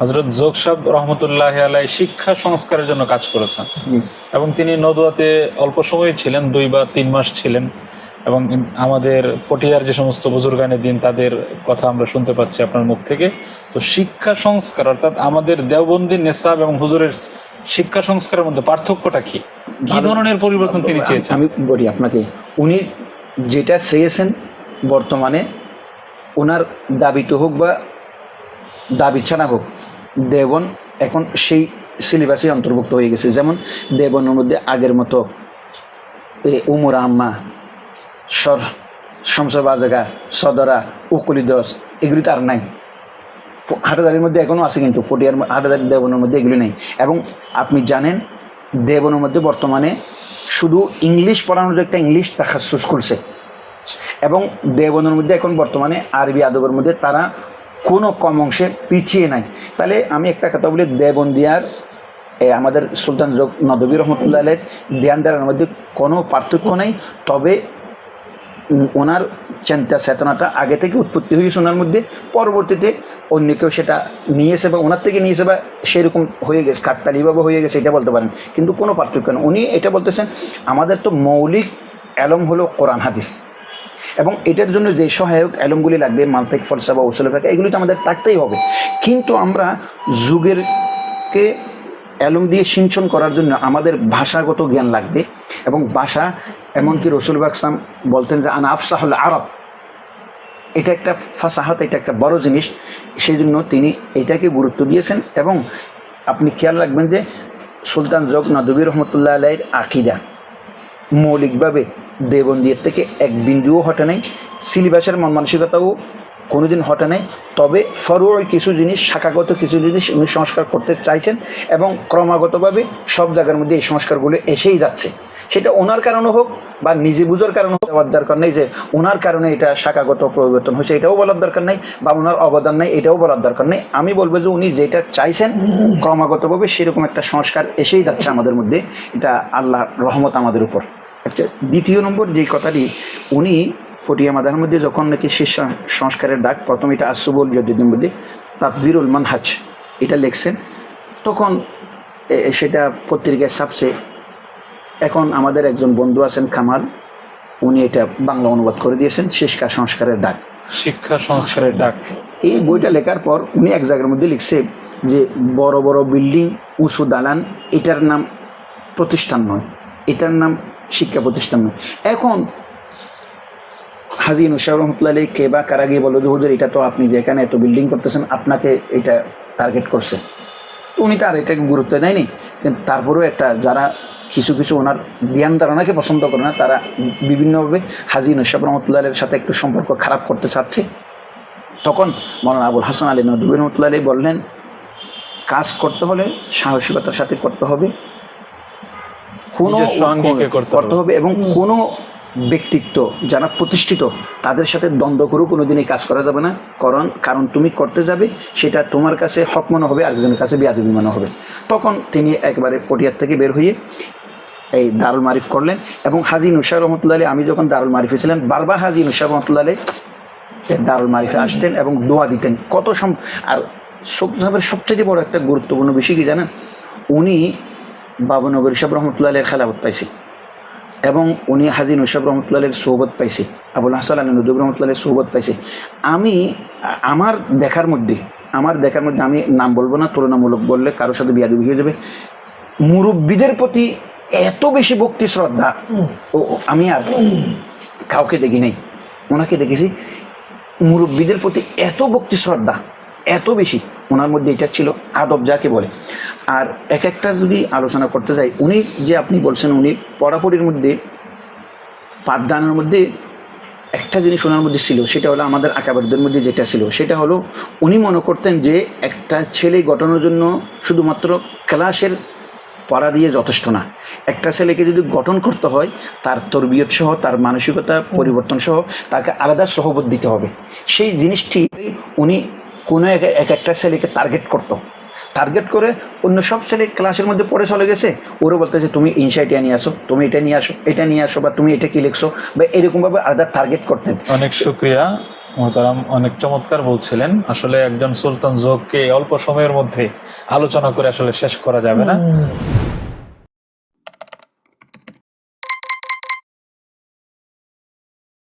হজরত জোক সাহেব রহমতুল্লাহ আলাই শিক্ষা সংস্কারের জন্য কাজ করেছেন। এবং তিনি নদুয়াতে অল্প সময় ছিলেন দুই বা তিন মাস ছিলেন। এবং আমাদের পটিয়ার যে সমস্ত বুজুর্গানের দিন তাদের কথা আমরা শুনতে পাচ্ছি আপনার মুখ থেকে। তো শিক্ষা সংস্কার অর্থাৎ আমাদের দেওবন্দি নেশাব এবং হুজুরের শিক্ষা সংস্কারের মধ্যে পার্থক্যটা কি? কি ধরনের পরিবর্তন তিনি চেয়েছেন? আমি বলি আপনাকে উনি যেটা চেয়েছেন বর্তমানে ওনার দাবিতে হোক বা দাবি ছাড়া হোক দেবন এখন সেই সিলেবাসে অন্তর্ভুক্ত হয়ে গেছে। যেমন দেবনের মধ্যে আগের মতো উমর আম্মা, সর শমসবাজাগা সদরা উকুলিদস এগুলি তো আর নাই। হাটাদারির মধ্যে এখনও আছে কিন্তু, পটিয়ার হাটাদারি দেবনের মধ্যে এগুলি নেই। এবং আপনি জানেন দেবনের মধ্যে বর্তমানে শুধু ইংলিশ পড়ানোর একটা ইংলিশ তাখাসুস খুলছে এবং দেবনের মধ্যে এখন বর্তমানে আরবি আদবের মধ্যে তারা কোনো কম অংশে পিছিয়ে নাই। তাহলে আমি একটা কথা বলি, দেবন্দিয়ার আমাদের সুলতান জগ নদবী রহমতুল্লাহ আলের ধ্যান দেওয়ার মধ্যে কোনো পার্থক্য নেই। তবে ওনার চিন্তা চেতনাটা আগে থেকে উৎপত্তি হয়েছে ওনার মধ্যে। পরবর্তীতে অন্য কেউ সেটা নিয়েছে বা ওনার থেকে নিয়েছে বা সেরকম হয়ে গেছে কাকতালিভাবে হয়ে গেছে, এটা বলতে পারেন। কিন্তু কোনো পার্থক্য নেই। উনি এটা বলতেছেন, আমাদের তো মৌলিক অ্যালম হলো কোরআন, হাদিস। এবং এটার জন্য যে সহায়ক অ্যালমগুলি লাগবে মালতেক ফলসা বা ওসলে ফাঁকা, এগুলি তো আমাদের থাকতেই হবে। কিন্তু আমরা যুগেরকে অ্যালম দিয়ে সিঞ্চন করার জন্য আমাদের ভাষাগত জ্ঞান লাগবে এবং ভাষা, এমনকি রসুল বাকসাম বলতেন যে, আনা আফসা আফসাহুল আরব। এটা একটা ফাসাহাত, এটা একটা বড় জিনিস। সেই জন্য তিনি এটাকে গুরুত্ব দিয়েছেন এবং আপনি খেয়াল রাখবেন যে সুলতান জগ নদবী রহমতুল্লাহ আলাইয়ের আকিদা মৌলিকভাবে দেবন্দিয়ের থেকে এক বিন্দুও হটে নাই, সিলেবাসের মন মানসিকতাও কোনোদিন হটে নাই। তবে ফরওয়ার্ড কিছু জিনিস, শাখাগত কিছু জিনিস উনি সংস্কার করতে চাইছেন এবং ক্রমাগতভাবে সব জায়গার মধ্যে এই সংস্কারগুলো এসেই যাচ্ছে। সেটা ওনার কারণে হোক বা নিজে বুঝার কারণে হোক, দেওয়ার দরকার নেই যে ওনার কারণে এটা শাখাগত পরিবর্তন হয়েছে, এটাও বলার দরকার নেই বা ওনার অবদান নেই, এটাও বলার দরকার নেই। আমি বলব যে উনি যেটা চাইছেন, ক্রমাগতভাবে সেরকম একটা সংস্কার এসেই যাচ্ছে আমাদের মধ্যে। এটা আল্লাহ রহমত আমাদের উপর। আচ্ছা দ্বিতীয় নম্বর যে কথাটি উনি ফটিয়া মাদার মধ্যে যখন নাকি শেষ সংস্কারের ডাক প্রথম এটা আসুবল জদ্দিনের মধ্যে তাকবিরুল মানহাজ এটা লিখছেন তখন সেটা পত্রিকায় ছাপছে। এখন আমাদের একজন বন্ধু আছেন কামাল উনি এটা বাংলা অনুবাদ করে দিয়েছেন শেষকার সংস্কারের ডাক। শিক্ষা সংস্কারের ডাক। এই বইটা লেখার পর উনি এক জায়গার মধ্যে লিখছে যে বড় বড় বিল্ডিং উঁচু দালান এটার নাম প্রতিষ্ঠান নয় এটার নাম শিক্ষা প্রতিষ্ঠান নয়। এখন হাজি নুসার রহমতুল্লাহ আলী কে বা কারা গিয়ে বলো হুজুর, এটা তো আপনি যেখানে এত বিল্ডিং করতেছেন, আপনাকে এটা টার্গেট করছে। তো উনি তার এটাকে গুরুত্ব দেয়নি। কিন্তু তারপরেও একটা যারা কিছু কিছু ওনার ধ্যান ধারণাকে পছন্দ করে না, তারা বিভিন্নভাবে হাজি নুসাব রহমতুল্লাহের সাথে একটু সম্পর্ক খারাপ করতে চাচ্ছে। তখন মৌলানা আবুল হাসান আলী নদী রহমতুল্লাহ আলী বললেন, কাজ করতে হলে সাহসিকতার সাথে করতে হবে। কোনো করতে করতে হবে। এবং কোনো ব্যক্তিত্ব যারা প্রতিষ্ঠিত তাদের সাথে দ্বন্দ্ব করেও কোনোদিন এই কাজ করা যাবে না। কারণ কারণ তুমি করতে যাবে সেটা তোমার কাছে হক মনে হবে আরেকজনের কাছে বিয়াদবি মনে হবে। তখন তিনি একবারে পটিয়ার থেকে বের হয়ে এই দারুল মারিফ করলেন এবং হাজি নুসার রহমতুল্লাহ আলী আমি যখন দারুল মারিফে ছিলেন বারবার হাজি নুসার রহমতুল্লাহ আলী দারুল মারিফে আসতেন এবং দোয়া দিতেন। কত সম আর সব সবচেয়ে বড় একটা গুরুত্বপূর্ণ বিষয় কি জানেন? উনি বাবনগর ইসাব রহমতুল্লাহ আলের খেলাবত পাইছে। এবং উনি হাজি নুসাব রহমতুল্লাহ আলের সৌবত পাইছে। আবুল হাসান আলী নদুব রহমতুল্লাহ আলের সৌবত পাইছে। আমি আমার দেখার মধ্যে আমার দেখার মধ্যে আমি নাম বলব না তুলনামূলক বললে কারোর সাথে বিয়াদবি হয়ে যাবে। মুরব্বীদের প্রতি এত বেশি ভক্তি শ্রদ্ধা ও ও, আমি আর কাউকে দেখি নাই। ওনাকে দেখেছি। মুরব্বীদের প্রতি এত ভক্তি শ্রদ্ধা এত বেশি ওনার মধ্যে এটা ছিল, আদব যাকে বলে। আর এক একটা যদি আলোচনা করতে যাই, উনি যে আপনি বলছেন, উনি পড়াপড়ির মধ্যে, পাঠদানের মধ্যে একটা জিনিস ওনার মধ্যে ছিল, সেটা হলো আমাদের আঁকাবারদের মধ্যে যেটা ছিল। সেটা হলো উনি মনে করতেন যে একটা ছেলে গঠনের জন্য শুধুমাত্র ক্লাসের পড়া দিয়ে যথেষ্ট না। একটা ছেলেকে যদি গঠন করতে হয়, তার তরবিয়ত সহ, তার মানসিকতা পরিবর্তন সহ, তাকে আলাদা সহবত দিতে হবে। সেই জিনিসটি উনি কোনো এক এক একটা ছেলেকে টার্গেট করতো। টার্গেট করে অন্য সব ছেলে ক্লাসের মধ্যে পড়ে চলে গেছে। ওরা বলতেছে তুমি ইনসা এটা নিয়ে আসো তুমি এটা নিয়ে আসো এটা নিয়ে আসো বা তুমি এটা কি লিখছো? বা এরকমভাবে আলাদা টার্গেট করতেন। অনেক শুক্রিয়া মোহতারাম। অনেক চমৎকার বলছিলেন। আসলে একজন সুলতান জোহকে অল্প সময়ের মধ্যে আলোচনা করে আসলে শেষ করা যাবে না।